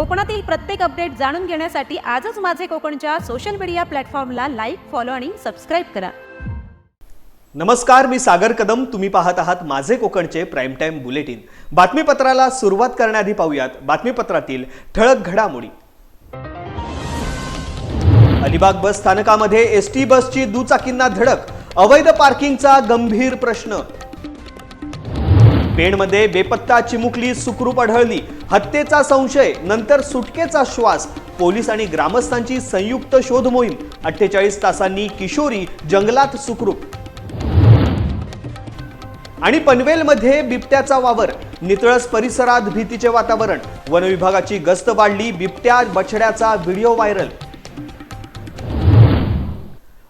कोकणातील प्रत्येक अपडेट जाणून घेण्यासाठी आजच माझे कोकणच्या सोशल मीडिया प्लॅटफॉर्मला लाईक फॉलो आणि सबस्क्राईब करा. नमस्कार मी सागर कदम. तुम्ही पाहत आहात माझे कोकणचे प्राईम टाईम बुलेटिन बातमीपत्राला सुरुवात करण्याआधी पाहूयात बातमीपत्रातील ठळक घडामोडी. अलिबाग बस स्थानकामध्ये एस टी बसची दुचाकींना धडक. अवैध पार्किंगचा गंभीर प्रश्न. पेणमध्ये बेपत्ता चिमुकली सुखरूप आढळली. हत्येचा संशय नंतर सुटकेचा श्वास. पोलीस आणि ग्रामस्थांची संयुक्त शोध मोहीम. अठ्ठेचाळीस तासांनी किशोरी जंगलात सुखरूप. आणि पनवेलमध्ये बिबट्याचा वावर. नितळस परिसरात भीतीचे वातावरण. वनविभागाची गस्त वाढली बिबट्या बछड्याचा व्हिडिओ व्हायरल.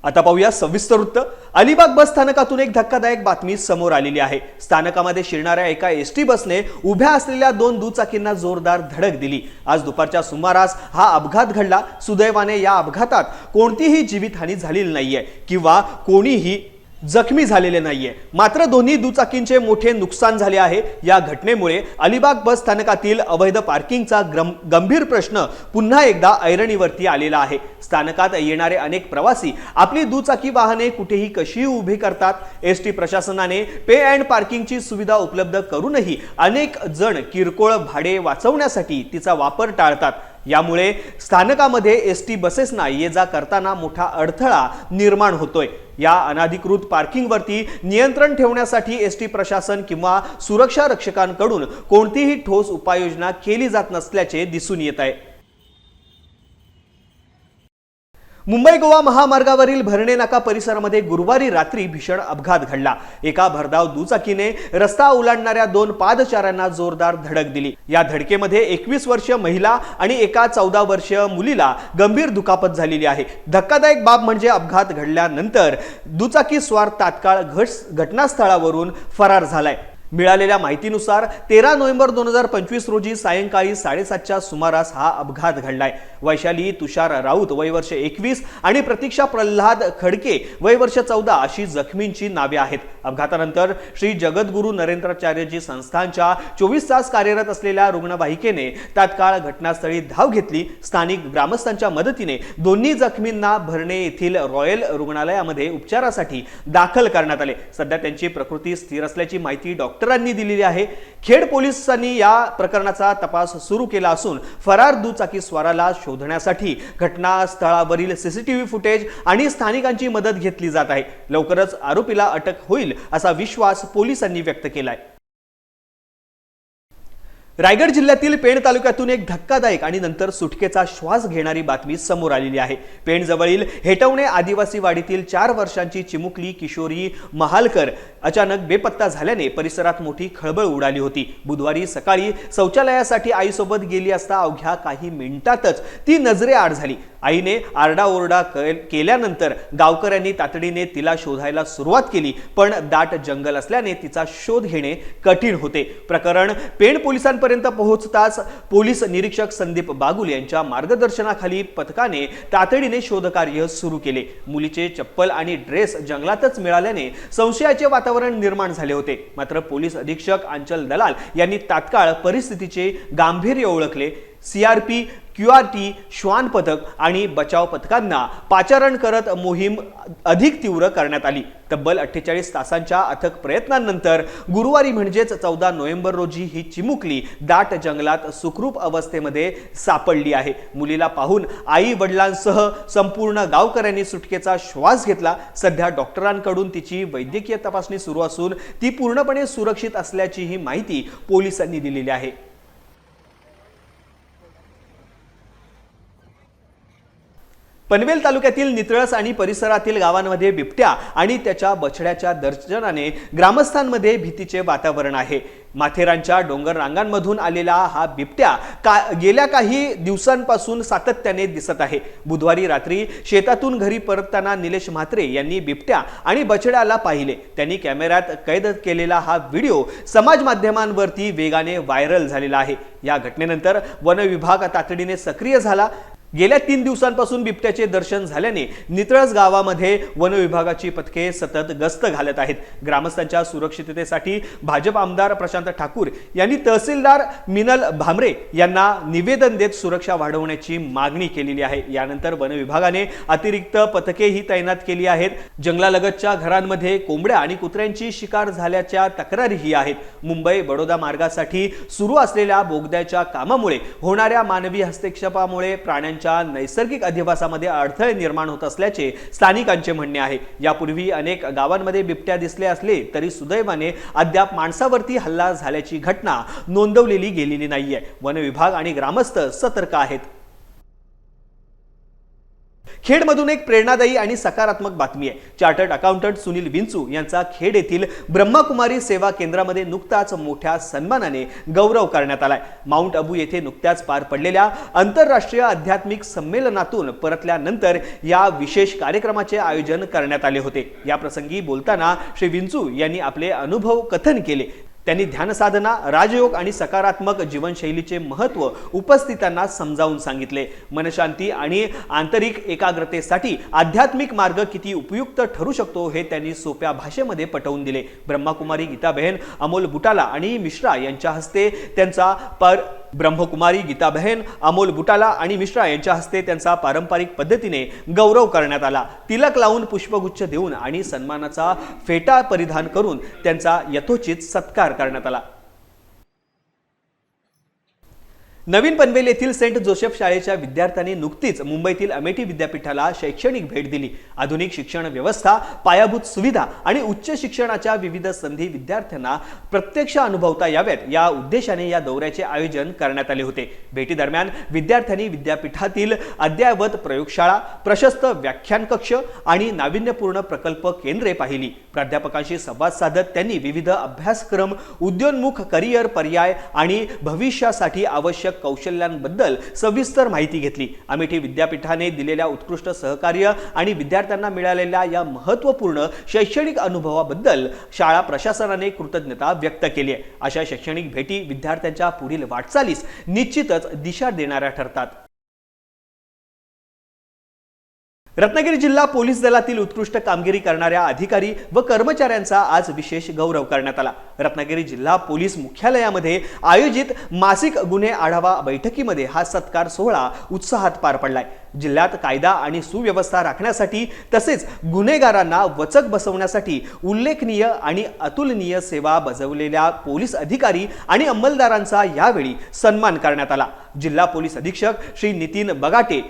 आता पाहूया सविस्तर वृत्त. अलिबाग बस स्थानकातून एक धक्कादायक बातमी समोर आलेली आहे. स्थानकामध्ये शिरणाऱ्या एका एस टी बसने उभ्या असलेल्या दोन दुचाकींना जोरदार धडक दिली. आज दुपारच्या सुमारास हा अपघात घडला. सुदैवाने या अपघातात कोणतीही जीवितहानी झालेली नाहीये किंवा कोणीही जखमी झालेले नाहीये. मात्र दोन्ही दुचाकींचे मोठे नुकसान झाले आहे. या घटनेमुळे अलिबाग बस स्थानकातील अवैध पार्किंगचा गंभीर प्रश्न पुन्हा एकदा ऐरणीवरती आलेला आहे. स्थानकात येणारे अनेक प्रवासी आपली दुचाकी वाहने कुठेही कशीही उभी करतात एस टी प्रशासनाने पे अँड पार्किंगची सुविधा उपलब्ध करूनही अनेक जण किरकोळ भाडे वाचवण्यासाठी तिचा वापर टाळतात. यामुळे स्थानकामध्ये एस टी बसेसना ये जा करताना मोठा अडथळा निर्माण होतोय. या अनाधिकृत पार्किंगवरती नियंत्रण ठेवण्यासाठी एस टी प्रशासन किंवा सुरक्षा रक्षकांकडून कोणतीही ठोस उपाययोजना केली जात नसल्याचे दिसून येत आहे. मुंबई गोवा महामार्गावरील भरणे नाका परिसरामध्ये गुरुवारी रात्री भीषण अपघात घडला. एका भरधाव दुचाकीने रस्ता ओलांडणाऱ्या दोन पादचाऱ्यांना जोरदार धडक दिली. या धडकेमध्ये एकवीस वर्षीय महिला आणि एका चौदा वर्षीय मुलीला गंभीर दुखापत झालेली आहे. धक्कादायक बाब म्हणजे अपघात घडल्यानंतर दुचाकी स्वार तात्काळ घट घटनास्थळावरून फरार झालाय. मिळालेल्या माहितीनुसार तेरा नोव्हेंबर दोन हजार पंचवीस रोजी सायंकाळी साडेसातच्या सुमारास हा अपघात घडलाय. वैशाली तुषार राऊत वय वर्ष एकवीस आणि प्रतीक्षा प्रल्हाद खडके वय वर्ष चौदा अशी जखमींची नावे आहेत. अपघातानंतर श्री जगद्गुरू नरेंद्राचार्यजी संस्थांच्या चोवीस तास कार्यरत असलेल्या रुग्णवाहिकेने तात्काळ घटनास्थळी धाव घेतली. स्थानिक ग्रामस्थांच्या मदतीने दोन्ही जखमींना भरणे येथील रॉयल रुग्णालयामध्ये उपचारासाठी दाखल करण्यात आले. सध्या त्यांची प्रकृती स्थिर असल्याची माहिती डॉक्टरांनी दिलेली आहे. खेड पोलिसांनी या प्रकरणाचा तपास सुरू केला असून फरार दुचाकी स्वाराला शोधण्यासाठी घटनास्थळावरील सीसीटीव्ही फुटेज आणि स्थानिकांची मदत घेतली जात आहे. लवकरच आरोपीला अटक होईल. असा विश्वास पोलिसांनी व्यक्त केलाय. रायगड जिल्ह्यातील पेण तालुक्यातून एक धक्कादायक आणि नंतर सुटकेचा श्वास घेणारी बातमी समोर आलेली आहे. पेण जवळील हेटवणे आदिवासी वाडीतील चार वर्षांची चिमुकली किशोरी महालकर अचानक बेपत्ता झाल्याने परिसरात मोठी खळबळ उडाली होती. बुधवारी सकाळी शौचालयासाठी आईसोबत गेली असता अवघ्या काही मिनिटातच ती नजरे आड झाली. आईने आरडाओरडा क- केल्यानंतर गावकऱ्यांनी तातडीने तिला शोधायला सुरुवात केली. पण दाट जंगल असल्याने तिचा शोध घेणे कठीण होते. प्रकरण पेण पोलिसांपर्यंत पोहोचताच पोलीस निरीक्षक संदीप बागुल यांच्या मार्गदर्शनाखाली पथकाने तातडीने शोधकार्य सुरू केले. मुलीचे चप्पल आणि ड्रेस जंगलातच मिळाल्याने संशयाचे वातावरण निर्माण झाले होते. मात्र पोलीस अधीक्षक अंचल दलाल यांनी तात्काळ परिस्थितीचे गांभीर्य ओळखले. सीआरपी क्यू आर टी श्वान पथक आणि बचाव पथकांना पाचारण करत मोहीम अधिक तीव्र करण्यात आली. तब्बल अठ्ठेचाळीस तासांच्या अथक प्रयत्नांनंतर गुरुवारी म्हणजेच चौदा नोव्हेंबर रोजी ही चिमुकली दाट जंगलात सुखरूप अवस्थेमध्ये सापडली आहे. मुलीला पाहून आई वडिलांसह संपूर्ण गावकऱ्यांनी सुटकेचा श्वास घेतला. सध्या डॉक्टरांकडून तिची वैद्यकीय तपासणी सुरू असून ती पूर्णपणे सुरक्षित असल्याचीही माहिती पोलिसांनी दिलेली आहे. पनवेल तालुक्यातील नितळस आणि परिसरातील गावांमध्ये बिबट्या आणि त्याच्या बछड्याच्या दर्शनाने ग्रामस्थांमध्ये भीतीचे वातावरण आहे. माथेरानच्या डोंगर रांगांमधून आलेला हा बिबट्या का गेल्या काही दिवसांपासून सातत्याने दिसत आहे. बुधवारी रात्री शेतातून घरी परतताना निलेश म्हात्रे यांनी बिबट्या आणि बछड्याला पाहिले. त्यांनी कॅमेऱ्यात कैद केलेला हा व्हिडिओ समाज माध्यमांवरती वेगाने व्हायरल झालेला आहे. या घटनेनंतर वन विभाग तातडीने सक्रिय झाला. गेल्या तीन दिवसांपासून बिबट्याचे दर्शन झाल्याने नितळस गावामध्ये वन विभागाची पथके सतत गस्त घालत आहेत. ग्रामस्थांच्या सुरक्षिततेसाठी भाजप आमदार प्रशांत ठाकूर यांनी तहसीलदार मिनल भामरे यांना निवेदन देत सुरक्षा वाढवण्याची मागणी केलेली आहे. यानंतर वनविभागाने अतिरिक्त पथकेही तैनात केली आहेत. जंगलालगतच्या घरांमध्ये कोंबड्या आणि कुत्र्यांची शिकार झाल्याच्या तक्रारीही आहेत. मुंबई बडोदा मार्गासाठी सुरू असलेल्या बोगद्याच्या कामामुळे होणाऱ्या मानवी हस्तक्षेपामुळे प्राण्यांच्या नैसर्गिक अधिवासामध्ये अडथळे निर्माण होत असल्याचे स्थानिकांचे म्हणणे आहे. यापूर्वी अनेक गावांमध्ये बिबट्या दिसले असले तरी सुदैवाने अद्याप माणसावरती हल्ला झाल्याची घटना नोंदवलेली गेलेली नाहीये. वन विभाग आणि ग्रामस्थ सतर्क आहेत. खेडमधून एक प्रेरणादायी आणि सकारात्मक बातमी आहे. चार्टर्ड अकाउंटंट सुनील विंचू यांचा खेड येथील ब्रह्मकुमारी सेवा केंद्रामध्ये नुकताच मोठ्या सन्मानाने गौरव करण्यात आलाय. माउंट अबू येथे नुकत्याच पार पडलेल्या आंतरराष्ट्रीय आध्यात्मिक संमेलनातून परतल्यानंतर या विशेष कार्यक्रमाचे आयोजन करण्यात आले होते. या प्रसंगी बोलताना श्री विंचू यांनी आपले अनुभव कथन केले. त्यांनी ध्यानसाधना राजयोग आणि सकारात्मक जीवनशैलीचे महत्त्व उपस्थितांना समजावून सांगितले. मनशांती आणि आंतरिक एकाग्रतेसाठी आध्यात्मिक मार्ग किती उपयुक्त ठरू शकतो हे त्यांनी सोप्या भाषेमध्ये पटवून दिले. ब्रह्माकुमारी गीताबहेन अमोल बुटाला आणि मिश्रा यांच्या हस्ते त्यांचा पर ब्रह्मकुमारी गीताबहेन अमोल बुटाला आणि मिश्रा यांच्या हस्ते त्यांचा पारंपरिक पद्धतीने गौरव करण्यात आला. तिलक लावून पुष्पगुच्छ देऊन आणि सन्मानाचा फेटा परिधान करून त्यांचा यथोचित सत्कार करण्यात आला. नवीन पनवेल येथील सेंट जोसेफ शाळेच्या विद्यार्थ्यांनी नुकतीच मुंबईतील अमेठी विद्यापीठाला शैक्षणिक भेट दिली. आधुनिक शिक्षण व्यवस्था पायाभूत सुविधा आणि उच्च शिक्षणाच्या विविध संधी विद्यार्थ्यांना प्रत्यक्ष अनुभवता याव्यात या उद्देशाने या दौऱ्याचे आयोजन करण्यात आले होते. भेटीदरम्यान विद्यार्थ्यांनी विद्यापीठातील अद्ययावत प्रयोगशाळा प्रशस्त व्याख्यान कक्ष आणि नाविन्यपूर्ण प्रकल्प केंद्रे पाहिली. प्राध्यापकांशी संवाद साधत त्यांनी विविध अभ्यासक्रम उद्योन्मुख करिअर पर्याय आणि भविष्यासाठी आवश्यक कौशल्यांबद्दल सविस्तर माहिती घेतली. अमेठी विद्यापीठाने दिलेल्या उत्कृष्ट सहकार्य आणि विद्यार्थ्यांना मिळालेल्या या महत्त्वपूर्ण शैक्षणिक अनुभवाबद्दल शाळा प्रशासनाने कृतज्ञता व्यक्त केली आहे. अशा शैक्षणिक भेटी विद्यार्थ्यांच्या पुढील वाटचालीस निश्चितच दिशा देणाऱ्या ठरतात. रत्नागिरी जिल्हा पोलीस दलातील उत्कृष्ट कामगिरी करणाऱ्या अधिकारी व कर्मचाऱ्यांचा आज विशेष गौरव करण्यात आला. रत्नागिरी जिल्हा पोलीस मुख्यालयामध्ये आयोजित मासिक गुन्हे आढावा बैठकीमध्ये हा सत्कार सोहळा उत्साहात पार पडलाय. जिल्ह्यात कायदा आणि सुव्यवस्था राखण्यासाठी तसेच गुन्हेगारांना वचक बसवण्यासाठी उल्लेखनीय आणि अतुलनीय सेवा बजावलेल्या पोलीस अधिकारी आणि अंमलदारांचा यावेळी सन्मान करण्यात आला. जिल्हा पोलीस अधीक्षक श्री नितीन बगाटे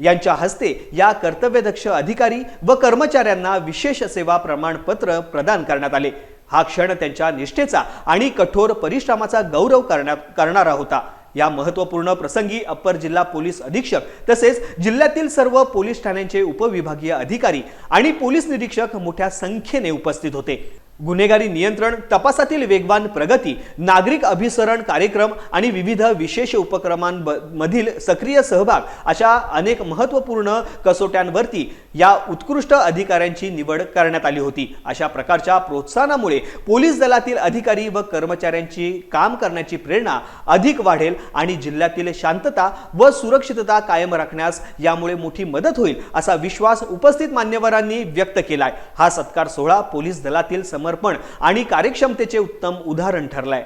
यांच्या हस्ते या कर्तव्यदक्ष अधिकारी व कर्मचाऱ्यांना विशेष सेवा प्रमाणपत्र प्रदान करण्यात आले. हा क्षण त्यांच्या निष्ठेचा आणि कठोर परिश्रमाचा गौरव करण्यात करणारा होता. या महत्त्वपूर्ण प्रसंगी अप्पर जिल्हा पोलीस अधीक्षक तसेच जिल्ह्यातील सर्व पोलीस ठाण्यांचे उपविभागीय अधिकारी आणि पोलीस निरीक्षक मोठ्या संख्येने उपस्थित होते. गुन्हेगारी नियंत्रण तपासातील वेगवान प्रगती नागरिक अभिसरण कार्यक्रम आणि विविध विशेष उपक्रमांमधील सक्रिय सहभाग अशा अनेक महत्त्वपूर्ण कसोट्यांवरती या उत्कृष्ट अधिकाऱ्यांची निवड करण्यात आली होती. अशा प्रकारच्या प्रोत्साहनामुळे पोलीस दलातील अधिकारी व कर्मचाऱ्यांची काम करण्याची प्रेरणा अधिक वाढेल आणि जिल्ह्यातील शांतता व सुरक्षितता कायम राखण्यास यामुळे मोठी मदत होईल असा विश्वास उपस्थित मान्यवरांनी व्यक्त केलाय. हा सत्कार सोहळा पोलीस दलातील समर्पण आणि कार्यक्षमतेचे उत्तम उदाहरण ठरलाय.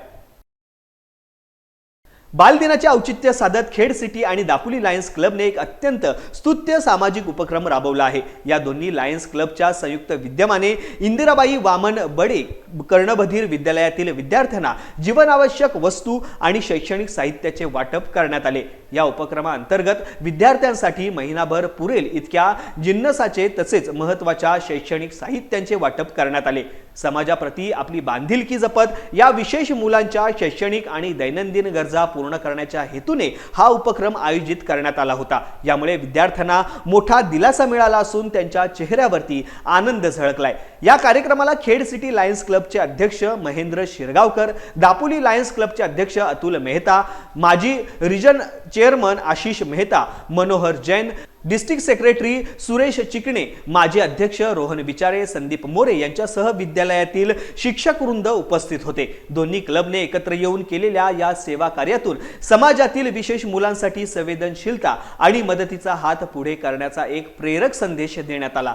बालदिनाचे औचित्य साधत खेड सिटी आणि दापोली लायन्स क्लबने एक अत्यंत स्तुत्य सामाजिक उपक्रम राबवला आहे. या दोन्ही लायन्स क्लबच्या संयुक्त विद्यमाने इंदिराबाई वामन बडे कर्णबधीर विद्यालयातील विद्यार्थ्यांना जीवनावश्यक वस्तू आणि शैक्षणिक साहित्याचे वाटप करण्यात आले. या उपक्रमाअंतर्गत विद्यार्थ्यांसाठी महिनाभर पुरेल इतक्या जिन्नसाचे तसेच महत्त्वाच्या शैक्षणिक साहित्यांचे वाटप करण्यात आले. समाजाप्रती आपली बांधिलकी जपत या विशेष मुलांच्या शैक्षणिक आणि दैनंदिन गरजा पूर्ण करण्याच्या हेतूने हा उपक्रम आयोजित करण्यात आला होता. यामुळे विद्यार्थ्यांना मोठा दिलासा मिळाला असून त्यांच्या चेहऱ्यावरती आनंद झळकलाय. या कार्यक्रमाला खेड सिटी लायन्स क्लबचे अध्यक्ष महेंद्र शिरगावकर दापोली लायन्स क्लबचे अध्यक्ष अतुल मेहता माजी region chairman Ashish Mehta Manohar Jain district secretary Suresh Chikane माजी अध्यक्ष रोहन विचारे संदीप मोरे यांच्यासह विद्यालयातील शिक्षक वृंद उपस्थित होते. दोन्ही क्लबने एकत्र येऊन केलेल्या या सेवा कार्यातून समाजातील विशेष मुलांसाठी संवेदनशीलता आणि मदतीचा हात पुढे करण्याचा एक प्रेरक संदेश देण्यात आला.